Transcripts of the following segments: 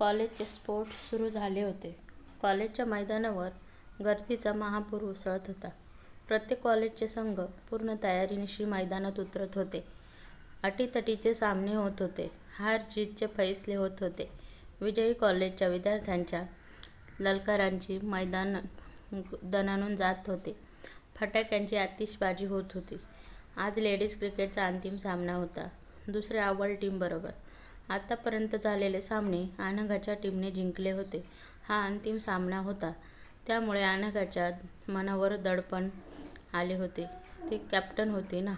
कॉलेजचे स्पोर्ट्स सुरू झाले होते. कॉलेजच्या मैदानावर गर्दीचा महापूर उसळत होता. प्रत्येक कॉलेजचे संघ पूर्ण तयारीनिशी मैदानात उतरत होते. अटीतटीचे सामने होत होते. हार-जीतचे फैसले होत होते. विजयी कॉलेजच्या विद्यार्थ्यांच्या ललकारांची मैदान दणाणून जात होते. फटाक्यांची आतिषबाजी होत होती. आज लेडीज क्रिकेटचा अंतिम सामना होता, दुसऱ्या अव्वल टीमबरोबर. आतापर्यंत झालेले सामने आनंगाच्या टीमने जिंकले होते. हा अंतिम सामना होता, त्यामुळे आनंगाच्या मनावर दडपण आले होते. ती कॅप्टन होती ना?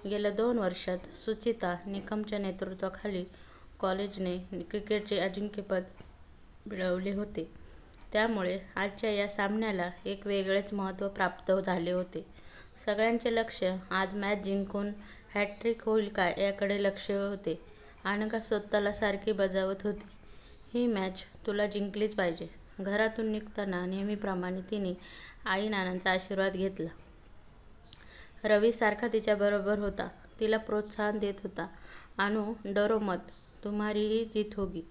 गेल्या दोन वर्षांत सुचिता निकमच्या नेतृत्वाखाली कॉलेजने क्रिकेटचे अजिंक्यपद मिळवले होते. त्यामुळे आजच्या या सामन्याला एक वेगळेच महत्त्व प्राप्त झाले होते. सगळ्यांचे लक्ष आज मॅच जिंकून हॅट्रिक होईल का याकडे लक्ष होते. अनघा स्वतःला सारखी बजावत होती, ही मॅच तुला जिंकलीच पाहिजे. घरातून निघताना नेहमीप्रमाणे तिने आई-नानांचा आशीर्वाद घेतला. रवी सारखा तिच्याबरोबर होता. तिला प्रोत्साहन देत होता. अनु डरो मत, तुम्हारीही जीत होगी.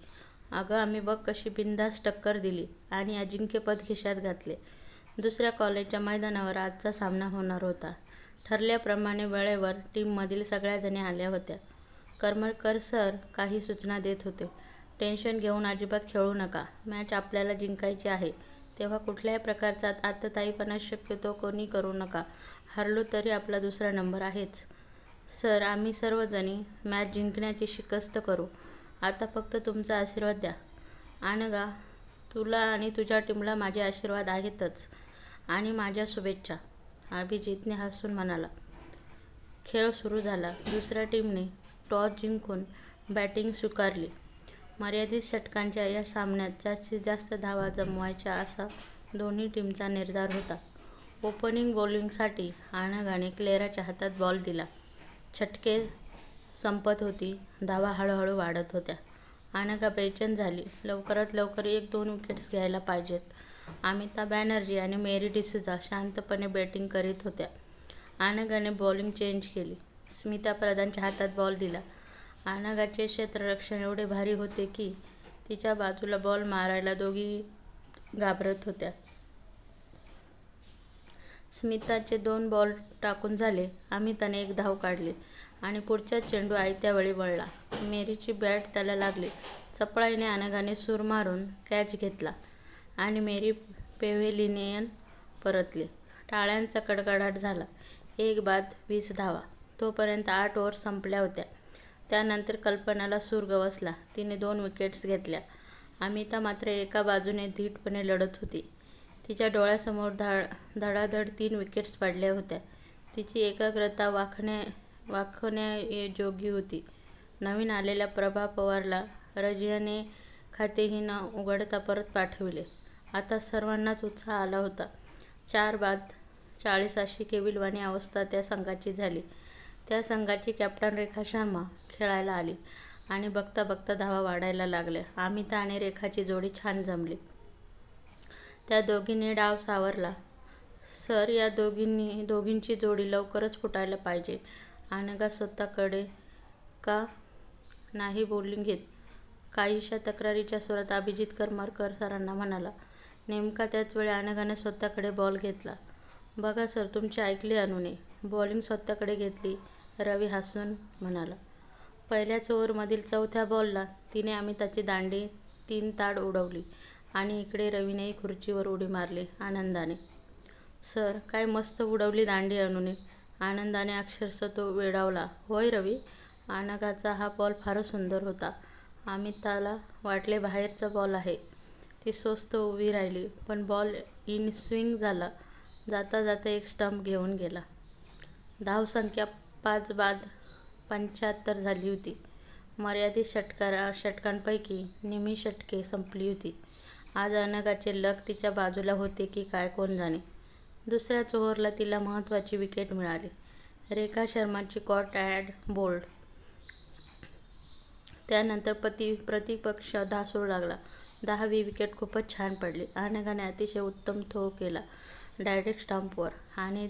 अगं आम्ही बघ कशी बिनधास्त टक्कर दिली आणि अजिंक्यपद खिशात घातले. दुसऱ्या कॉलेजच्या मैदानावर आजचा सामना होणार होता. ठरल्याप्रमाणे वेळेवर टीममधील सगळ्याजणी आल्या होत्या. करमरकर सर काही सूचना देत होते. टेन्शन घेऊन अजिबात खेळू नका. मॅच आपल्याला जिंकायची आहे, तेव्हा कुठल्याही प्रकारचा आततायीपणा शक्यतो कोणी करू नका. हारलो तरी आपला दुसरा नंबर आहेच. सर आम्ही सर्वजणी मॅच जिंकण्याची शिकस्त करू. आता फक्त तुमचा आशीर्वाद द्या. अनघा, तुला आणि तुझ्या टीमला माझे आशीर्वाद आहेतच आणि माझ्या शुभेच्छा, अभिजीतने हसून म्हणाला. खेळ सुरू झाला. दुसऱ्या टीमने टॉस जिंकून बॅटिंग स्वीकारली. मर्यादित षटकांच्या या सामन्यात जास्तीत जास्त धावा जमवायच्या असा दोन्ही टीमचा निर्धार होता. ओपनिंग बॉलिंगसाठी आणागाने क्लेराच्या हातात बॉल दिला. षटके संपत होती. धावा हळूहळू वाढत होत्या. आणागा बेचैन झाली. लवकरात लवकर एक-दोन विकेट्स घ्यायला पाहिजेत. अमिता बॅनर्जी आणि मेरी डिसुजा शांतपणे बॅटिंग करीत होत्या. आणागाने बॉलिंग चेंज केली. स्मिता प्रधानच्या हातात बॉल दिला. अनघाचे क्षेत्ररक्षण एवढे भारी होते की, तिच्या बाजूला बॉल मारायला दोघी घाबरत होत्या. स्मिताचे दोन बॉल टाकून झाले. अमिताने एक धाव काढली आणि पुढचाच चेंडू आयत्या वेळी वळला. मेरीची बॅट त्याला लागली. चपळाईने अनघाने सूर मारून कॅच घेतला आणि मेरी पेव्हेलिनियन परतली. टाळ्यांचा कडकडाट झाला. एक बाद वीस धावा! तोपर्यंत आठ ओव्हर संपल्या होत्या. त्यानंतर कल्पनाला सूर गवसला. तिने दोन विकेट्स घेतल्या. अमिता मात्र एका बाजूने धीटपणे लढत होती. तिच्या डोळ्यासमोर धाड धडाधड तीन विकेट्स पडल्या होत्या. तिची एकाग्रता वाखाणण्याजोगी होती. नवीन आलेल्या प्रभा पवारला रजियाने खातेही न उघडता परत पाठविले. आता सर्वांनाच उत्साह आला होता. चार बाद चाळीस अशी केविलवाणी अवस्था त्या संघाची झाली. त्या संघाची कॅप्टन रेखा शर्मा खेळायला आली आणि बघता बघता धावा वाढायला लागल्या. अमिता आणि रेखाची जोडी छान जमली. त्या दोघींनी डाव सावरला. सर या दोघींची जोडी लवकरच फुटायला पाहिजे. अनघा स्वतःकडे का नाही बोलिंग घेत, काहीशा तक्रारीच्या सुरात अभिजित करमरकर सरांना म्हणाला. नेमका त्याच वेळी अनघाने स्वतःकडे बॉल घेतला. बघा सर तुमचे ऐकले अनूने. बॉलिंग स्वतःकडे घेतली, रवी हसून म्हणाला. पहिल्याच ओव्हरमधील चौथ्या बॉलला तिने अमिताची दांडी तीन ताड उडवली आणि इकडे रवीनेही खुर्चीवर उडी मारली आनंदाने. सर काय मस्त उडवली दांडी अनुने. आनंदाने अक्षरशः तो वेडावला. होय रवी, अनघाचा हा बॉल फारच सुंदर होता. अमिताला वाटले बाहेरचा बॉल आहे. ती स्वस्त उभी राहिली, पण बॉल इन स्विंग झाला. जाता जाता एक स्टंप घेऊन गेला. धावसंख्या पाच बाद पंच्याहत्तर झाली होती. मर्यादित षटकांपैकी निम्मी षटके संपली होती. आज अनघाचे लक तिच्या बाजूला होते की काय कोण जाणे. दुसऱ्याच ओव्हरला तिला महत्त्वाची विकेट मिळाली. रेखा शर्माची कॉट अँड बोल्ड. त्यानंतर प्रतिपक्ष ढासळू लागला. दहावी विकेट खूपच छान पडली. अनघाने अतिशय उत्तम थ्रो केला डायरेक्ट स्टंपवर आणि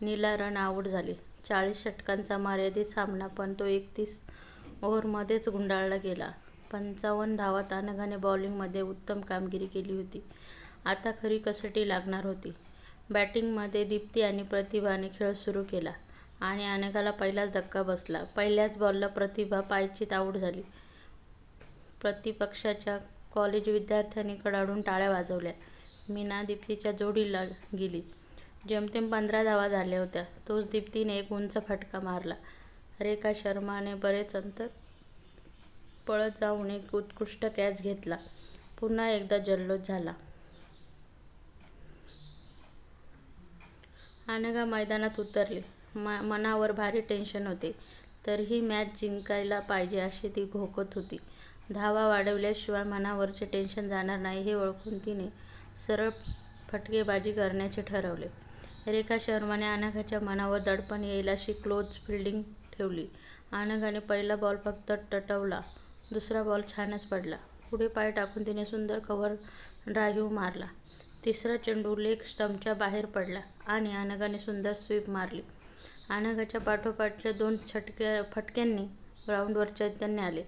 नीला रन आऊट झाली. चाळीस षटकांचा मर्यादित सामना पण तो एकतीस ओव्हरमध्येच गुंडाळला गेला. पंचावन्न धावत अनघाने बॉलिंगमध्ये उत्तम कामगिरी केली होती. आता खरी कसोटी लागणार होती. बॅटिंगमध्ये दीप्ती आणि प्रतिभाने खेळ सुरू केला आणि अनघाला पहिलाच धक्का बसला. पहिल्याच बॉलला प्रतिभा पायचीत आऊट झाली. प्रतिपक्षाच्या कॉलेज विद्यार्थ्यांनी कडाडून टाळ्या वाजवल्या. मीना दीप्तीच्या जोडीला गेली. जेमतेम पंधरा धावा झाल्या होत्या. तोच दीप्तीने एक उंच फटका मारला. रेखा शर्माने बरेच अंतर पळत जाऊन एक उत्कृष्ट कॅच घेतला. पुन्हा एकदा जल्लोष झाला. अनघा मैदानात उतरली. मनावर भारी टेन्शन होते. तरीही मॅच जिंकायला पाहिजे अशी ती घोकत होती. धावा वाढवल्याशिवाय मनावरचे टेन्शन जाणार नाही हे ओळखून तिने सरळ फटकेबाजी करण्याचे ठरवले. रेखा शर्माने अनघाच्या मनावर दडपण येईल अशी क्लोज फिल्डिंग ठेवली. अनघाने पहिला बॉल फक्त टटवला दुसरा बॉल छानच पडला. पुढे पाय टाकून तिने सुंदर कव्हर ड्राइव्ह मारला. तिसरा चेंडू लेग स्टंपच्या बाहेर पडला आणि अनघाने सुंदर स्वीप मारली. अनघाच्या पाठोपाठच्या दोन फटक्यांनी ग्राउंडवर चैतन्य आले.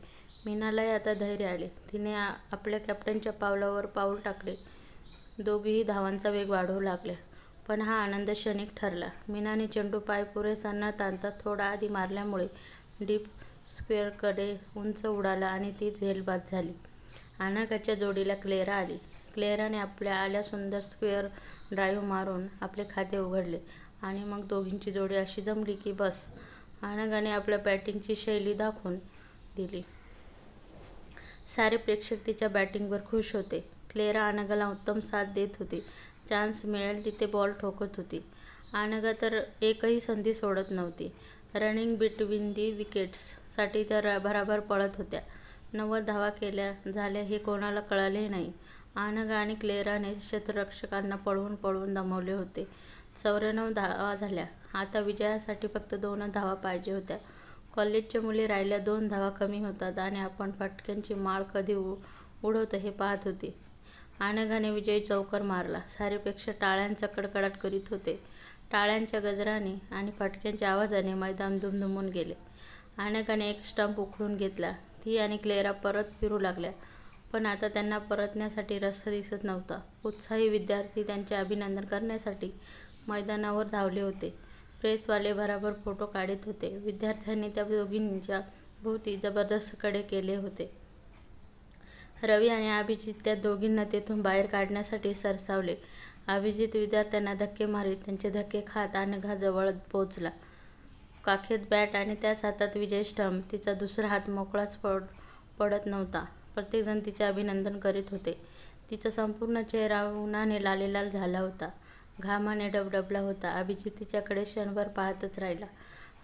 मीनालाही आता धैर्य आले. तिने आपल्या कॅप्टनच्या पावलावर पाऊल टाकले. दोघीही धावांचा वेग वाढवू लागल्या. पण हा आनंद क्षणिक ठरला. मीनाने चेंडू पाय पुरेसा न ताणता थोडा आधी मारल्यामुळे डीप स्क्वेअरकडे उंच उडाला आणि ती झेलबाद झाली. अनघाच्या जोडीला क्लेरा आली. क्लेराने आपल्या आल्या सुंदर स्क्वेअर ड्राईव्ह मारून आपले खाते उघडले आणि मग दोघींची जोडी अशी जमली की बस. अनगाने आपल्या बॅटिंगची शैली दाखवून दिली. सारे प्रेक्षक तिच्या बॅटिंगवर खुश होते. क्लेरा अनगाला उत्तम साथ देत होती. चान्स मिळेल तिथे बॉल ठोकत होती. अनघा तर एकही संधी सोडत नव्हती. रनिंग बिटवीन दी विकेट्ससाठी त्या भराभर पळत होत्या. नव्वद धावा केल्या झाल्या हे कोणाला कळालेही नाही. अनघा आणि क्लेराने क्षेत्ररक्षकांना पळवून पळवून दमवले होते. चौऱ्याण्णव धावा झाल्या. आता विजयासाठी फक्त दोनच धावा पाहिजे होत्या. कॉलेजच्या मुली राहिल्या दोन धावा कमी होतात आणि आपण फटक्यांची माळ कधी उडवतो हे पाहत होती. आनघाने विजयी चौकार मारला. सारे टाळ्यांचा कडकडाट करीत होते. टाळ्यांच्या गजराने आणि फटक्यांच्या आवाजाने मैदान दुमदुमून गेले. आनघाने एक स्टंप उखळून घेतला. ती आणि क्लेरा परत फिरू लागल्या. पण आता त्यांना परतण्यासाठी रस्ता दिसत नव्हता. उत्साही विद्यार्थी त्यांचे अभिनंदन करण्यासाठी मैदानावर धावले होते. प्रेसवाले भराभर फोटो काढीत होते. विद्यार्थ्यांनी त्या दोघींच्या भोवती जबरदस्त कडे केले होते. रवी आणि अभिजित त्या दोघींना तेथून बाहेर काढण्यासाठी सरसावले. अभिजित विद्यार्थ्यांना धक्के मारीत त्यांचे धक्के खात अनघाजवळ पोचला. काखेत बॅट आणि त्याच हातात विजय स्टंप. तिचा दुसरा हात मोकळाच पड पडत नव्हता. प्रत्येकजण तिचे अभिनंदन करीत होते. तिचा संपूर्ण चेहरा उन्हाने लालेलाल झाला होता. घामाने डबडबला होता. अभिजीत तिच्याकडे क्षणभर पाहतच राहिला.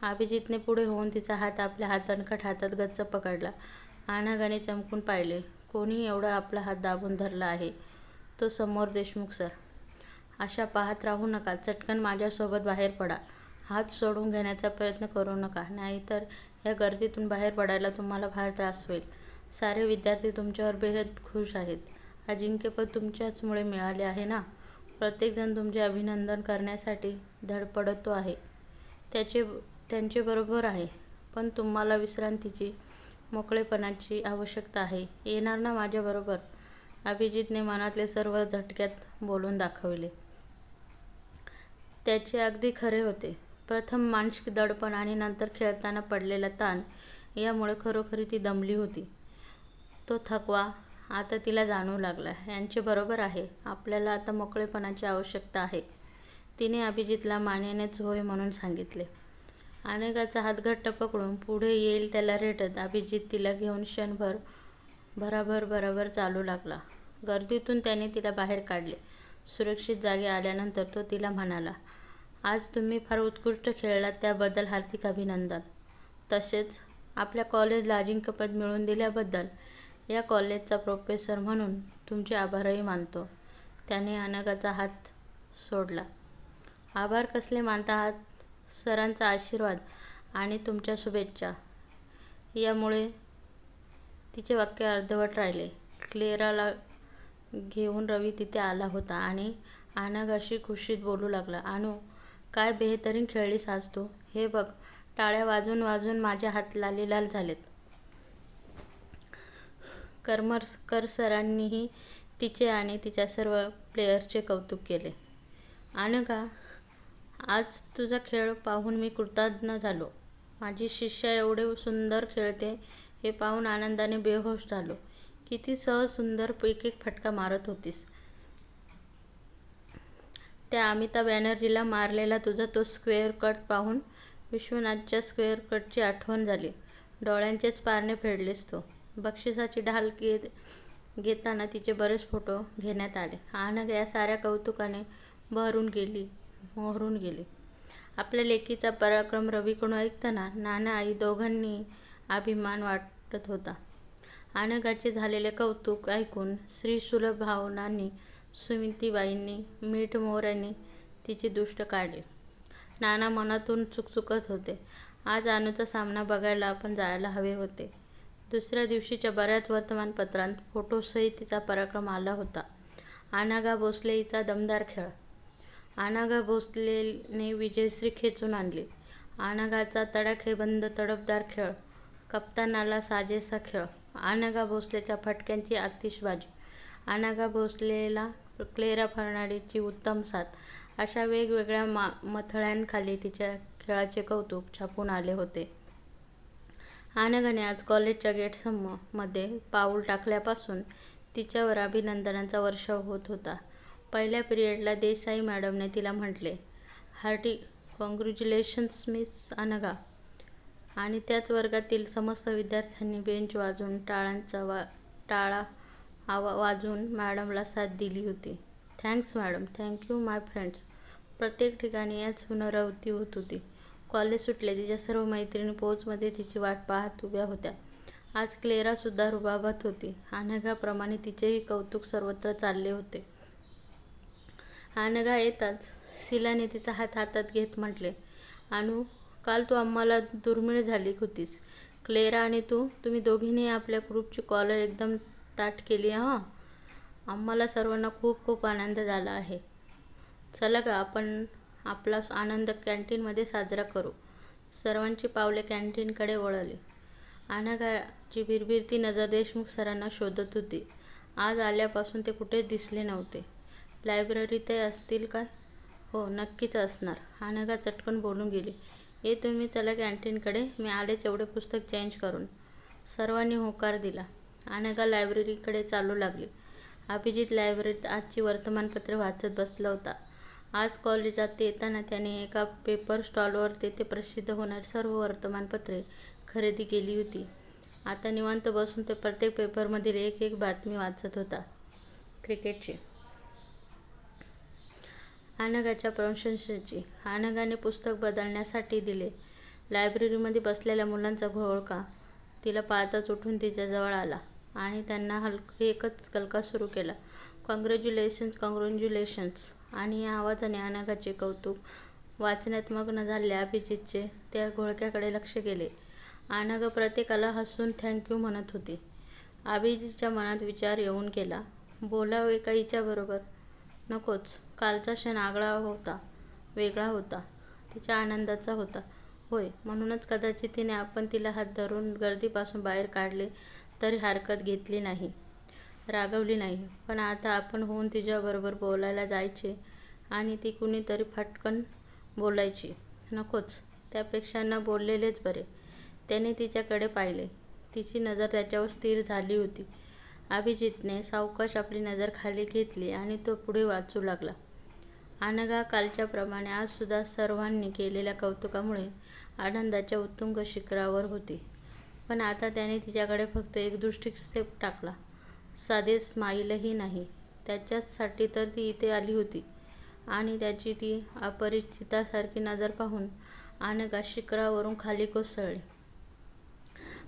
अभिजीतने पुढे होऊन तिचा हात आपल्या दणकट हातात गच्च पकडला. अनघाने चमकून पाहिले. कोणी एवढा आपला हात दाबून धरला आहे? तो समोर देशमुख सर. अशा पाहत राहू नका. चटकन माझ्यासोबत बाहेर पडा. हात सोडून घेण्याचा प्रयत्न करू नका नाहीतर या गर्दीतून बाहेर पडायला तुम्हाला फार त्रास होईल. सारे विद्यार्थी तुमच्यावर बेहद खुश आहेत. अजिंक्यपद तुमच्याचमुळे मिळाले आहे ना? प्रत्येकजण तुमचे अभिनंदन करण्यासाठी धडपडतो आहे. त्यांचे बरोबर आहे. पण तुम्हाला विश्रांतीची, मोकळेपणाची आवश्यकता आहे. येणार ना माझ्याबरोबर? अभिजीतने मनातले सर्व झटक्यात बोलून दाखवले. त्याचे अगदी खरे होते. प्रथम मानसिक दडपण आणि नंतर खेळताना पडलेला ताण यामुळे खरोखरी ती दमली होती. तो थकवा आता तिला जाणवू लागला. यांचे बरोबर आहे. आपल्याला आता मोकळेपणाची आवश्यकता आहे. तिने अभिजीतला मानेनेच होय म्हणून सांगितले. अनेकाचा हात घट्ट पकडून पुढे येईल त्याला रेटत अभिजीत तिला घेऊन क्षणभर भराभर भराभर चालू लागला. गर्दीतून त्याने तिला बाहेर काढले. सुरक्षित जागी आल्यानंतर तो तिला म्हणाला, आज तुम्ही फार उत्कृष्ट खेळलात त्याबद्दल हार्दिक अभिनंदन. तसेच आपल्या कॉलेजला अजिंक्यपद मिळवून दिल्याबद्दल या कॉलेजचा प्रोफेसर म्हणून तुमचे आभारही मानतो. त्याने अनगाचा हात सोडला. आभार कसले मानता आहात? सरांचा आशीर्वाद आणि तुमच्या शुभेच्छा यामुळे तिचे वाक्य अर्धवट राहिले. क्लेराला घेऊन रवी तिथे आला होता आणि अनघाशी खुशीत बोलू लागला. अनु, काय बेहतरीन खेळलीस आज तू. हे बघ, टाळ्या वाजून वाजून माझे हात लालीलाल झालेत. करमरकर सरांनीही तिचे आणि तिच्या सर्व प्लेयर्सचे कौतुक केले. अनघा, आज तुझा खेळ पाहून मी कृतार्थ झालो. माझी शिष्या एवढे सुंदर खेळते हे पाहून आनंदाने बेहोष झालो. किती सहज सुंदर एकेक फटका मारत होतीस. त्या अमिताभ बॅनर्जीला मारलेला तुझा तो स्क्वेअर कट पाहून विश्वनाथच्या स्क्वेअर कटची आठवण झाली. डोळ्यांचेच पारणे फेडलेस तू. बक्षिसाची ढाल घेताना तिचे बरेच फोटो घेण्यात आले. अनघा या साऱ्या कौतुकाने बहरून गेली. मोहरून गेले आपल्या लेकीचा पराक्रम रवीकडून ऐकताना नाना-आई दोघांनी अभिमान वाटत होता. अनघाचे झालेले कौतुक ऐकून स्त्रीसुलभ भावनांनी सुमितीबाईंनी मीठ मोहरांनी तिची दुष्ट काढली. नाना मनातून चुकचुकत होते. आज अनुचा सामना बघायला आपण जायला हवे होते. दुसऱ्या दिवशीच्या बऱ्याच वर्तमानपत्रांत फोटोसहित तिचा पराक्रम आला होता. अनागा भोसले हिचा दमदार खेळ. आनागा भोसलेने विजयश्री खेचून आणली. अनघाचा तडाखेबंद तडफदार खेळ. कप्तानाला साजेसा खेळ. आनागा भोसलेच्या फटक्यांची आतिषबाजी. आनागा भोसलेला क्लेरा फर्नांडिसची उत्तम साथ अशा वेगवेगळ्या मथळ्यांखाली तिच्या खेळाचे कौतुक छापून आले होते. अनघाने आज कॉलेजच्या गेटमध्ये पाऊल टाकल्यापासून तिच्यावर अभिनंदनांचा वर्षाव होत होता. पहिल्या पिरियडला देसाई मॅडमने तिला म्हटले, हार्टी काँग्रॅच्युलेशन्स मिस अनघा. आणि त्याच वर्गातील समस्त विद्यार्थ्यांनी बेंच वाजवून आवा वाजवून मॅडमला साथ दिली होती. Thanks madam, thank you my friends. प्रत्येक ठिकाणी याच पुनरावृत्ती होत होती. कॉलेज सुटले. तिच्या सर्व मैत्रिणी पोचमध्ये तिची वाट पाहत उभ्या होत्या. आज क्लेरासुद्धा रुबाबात होती. अनघाप्रमाणे तिचेही कौतुक सर्वत्र चालले होते. अनघा येताच सिलाने तिचा हात हातात घेत म्हटले, अनु काल तू आम्हाला दुर्मिळ झाली होतीस. क्लेरा आणि तू, तुम्ही दोघींनीही आपल्या ग्रुपची कॉलर एकदम ताट केली हां आम्हाला सर्वांना खूप खूप आनंद झाला आहे. चला का आपण आपला आनंद कॅन्टीनमध्ये साजरा करू. सर्वांची पावले कॅन्टीनकडे वळली. अनघाची भिरभिरती नजर देशमुख सरांना शोधत होती. आज आल्यापासून ते कुठेच दिसले नव्हते. लायब्ररीतही असतील का हो, नक्कीच असणार. अनघा चटकन बोलून गेली. ये तुम्ही चला कॅन्टीनकडे मी आलेच एवढे पुस्तक चेंज करून. सर्वांनी होकार दिला. अनेका लायब्ररीकडे चालू लागली. अभिजित लायब्ररीत आजची वर्तमानपत्रे वाचत बसला होता. आज कॉलेजात येताना त्याने एका पेपर स्टॉलवर तेथे प्रसिद्ध होणारी सर्व वर्तमानपत्रे खरेदी केली होती. आता निवांत बसून ते प्रत्येक पेपरमधील एक एक बातमी वाचत होता. क्रिकेटची. अनघाच्या प्रशंसेची. अनघाने पुस्तक बदलण्यासाठी दिले. लायब्ररीमध्ये बसलेल्या मुलांचा घोळका तिला पाहताच उठून तिच्याजवळ आला आणि त्यांना एकच गलका सुरू केला. Congratulations, congratulations. आणि या आवाजाने अनघाचे कौतुक वाचण्यात मग्न झालेल्या अभिजितचे त्या घोळक्याकडे लक्ष गेले. अनघा प्रत्येकाला हसून थँक्यू म्हणत होती. अभिजितच्या मनात विचार येऊन गेला, बोलावे का हिच्याबरोबर? नकोच. कालचा क्षण आगळा होता वेगळा होता. तिच्या आनंदाचा होता. होय, म्हणूनच कदाचित तिने आपण तिला हात धरून गर्दीपासून बाहेर काढले तरी हरकत घेतली नाही, रागावली नाही. पण आता आपण होऊन तिच्याबरोबर बोलायला जायचे आणि ती कुणीतरी फटकन बोलायची. नकोच. त्यापेक्षा न बोललेलेच बरे. त्याने तिच्याकडे पाहिले. तिची नजर त्याच्यावर स्थिर झाली होती. अभिजितने सावकाश आपली नजर खाली घेतली आणि तो पुढे वाचू लागला. अनघा कालच्याप्रमाणे आजसुद्धा सर्वांनी केलेल्या कौतुकामुळे आनंदाच्या उत्तुंग शिखरावर होती. पण आता त्याने तिच्याकडे फक्त एक दृष्टिक्षेप टाकला. साधे स्माईलही नाही. त्याच्याचसाठी तर ती इथे आली होती. आणि त्याची ती अपरिचितासारखी नजर पाहून अनघा शिखरावरून खाली कोसळली.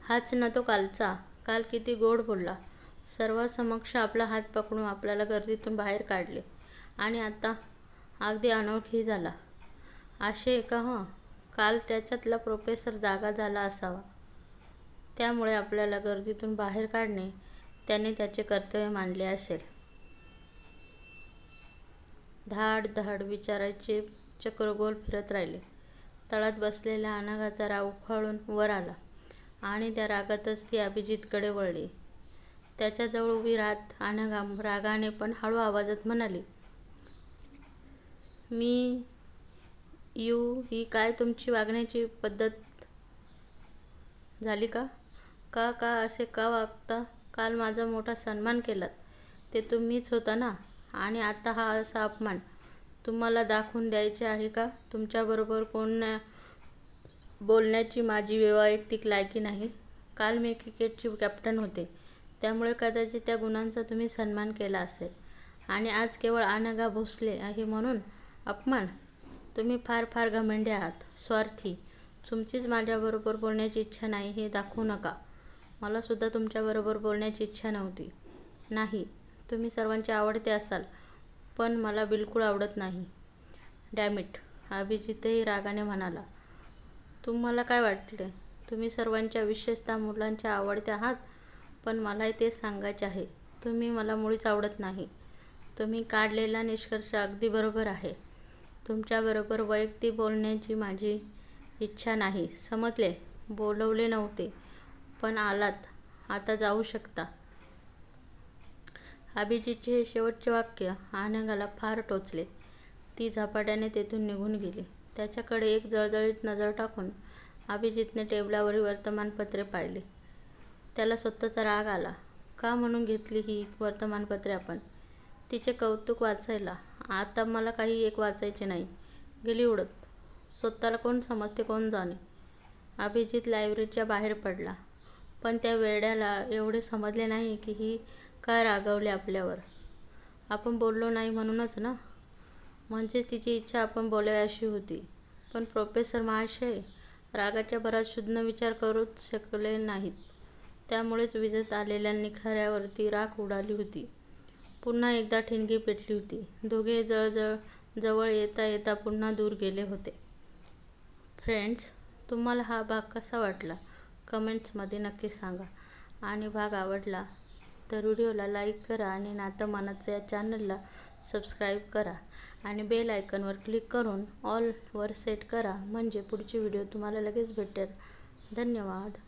हाच ना तो कालचा. काल किती गोड बोलला. सर्वांसमक्ष आपला हात पकडून आपल्याला गर्दीतून बाहेर काढले. आणि आता अगदी अनोळखी झाला. आशेय का हं, काल त्याच्यातला प्रोफेसर जागा झाला असावा. त्यामुळे आपल्याला गर्दीतून बाहेर काढणे त्याने त्याचे कर्तव्य मानले असेल. धाड धाड विचारांचे चक्र गोल फिरत राहिले. तळात बसलेल्या अनागाचा राग उफाळून वर आला आणि त्या रागातच ती अभिजितकडे वळली. त्याच्याजवळ उभी राहत अनघा रागाने पण हळू आवाजात म्हणाली, मी यू ही काय तुमची वागण्याची पद्धत झाली का? का का असे का वागता? काल माझा मोठा सन्मान केलात ते तुम्हीच होता ना? आणि आता हा असा अपमान? तुम्हाला दाखवून द्यायचे आहे का तुमच्याबरोबर कोण बोलण्याची माझी वैयक्तिक लायकी नाही? काल मी क्रिकेटची कॅप्टन होते त्यामुळे कदाचित त्या गुणांचा तुम्ही सन्मान केला असेल आणि आज केवळ अनघा भोसले आहे म्हणून अपमान? तुम्ही फार फार घमंडी आहात, स्वार्थी. तुमचीच माझ्याबरोबर बोलण्याची इच्छा नाही हे दाखवू नका. मलासुद्धा तुमच्याबरोबर बोलण्याची इच्छा नव्हती. नाही, तुम्ही सर्वांचे आवडते असाल पण मला बिलकुल आवडत नाही. डॅमिट! अभिजितही अभिजीतही रागाने म्हणाला. तुम्हाला काय वाटले? तुम्ही सर्वांच्या विशेषतः मुलांच्या आवडत्या आहात पण मलाही तेच सांगायचे आहे. तुम्ही मला मुळीच आवडत नाही. तुम्ही काढलेला निष्कर्ष अगदी बरोबर आहे. तुमच्याबरोबर वैयक्तिक बोलण्याची माझी इच्छा नाही, समजले? बोलवले नव्हते पण आलात, आता जाऊ शकता. अभिजितचे हे शेवटचे वाक्य आनंदाला फार टोचले. ती झपाट्याने तेथून निघून गेली. त्याच्याकडे एक जळजळीत नजर टाकून अभिजितने टेबलावरील वर्तमानपत्रे पाहिली. त्याला स्वतःचा राग आला. का म्हणून घेतली ही वर्तमानपत्रे आपण? तिचे कौतुक वाचायला? आता मला काही एक वाचायचे नाही. गेली उडत. स्वतःला कोण समजते कोण जाणे? अभिजीत लायब्ररीच्या बाहेर पडला. पण त्या वेड्याला एवढे समजले नाही की ही का रागावली आपल्यावर? आपण बोललो नाही म्हणूनच ना? म्हणजेच तिची इच्छा आपण बोलावे अशी होती. पण प्रोफेसर महाशय रागाच्या भरात शुद्ध विचार करूच शकले नाहीत. त्यामुळेच विजेत आलेल्या निखाऱ्यावरती राख उडाली होती. पुन्हा एकदा ठिणगी पेटली होती. दोघे जवळ येता येता पुन्हा दूर गेले होते. फ्रेंड्स, तुम्हाला हा भाग कसा वाटला कमेंट्समध्ये नक्की सांगा. आणि भाग आवडला तर व्हिडिओला लाईक करा आणि नातं मनाचं या चॅनलला सबस्क्राईब करा आणि बेल आयकॉनवर क्लिक करून ऑलवर सेट करा म्हणजे पुढचे व्हिडिओ तुम्हाला लगेच भेटेल. धन्यवाद.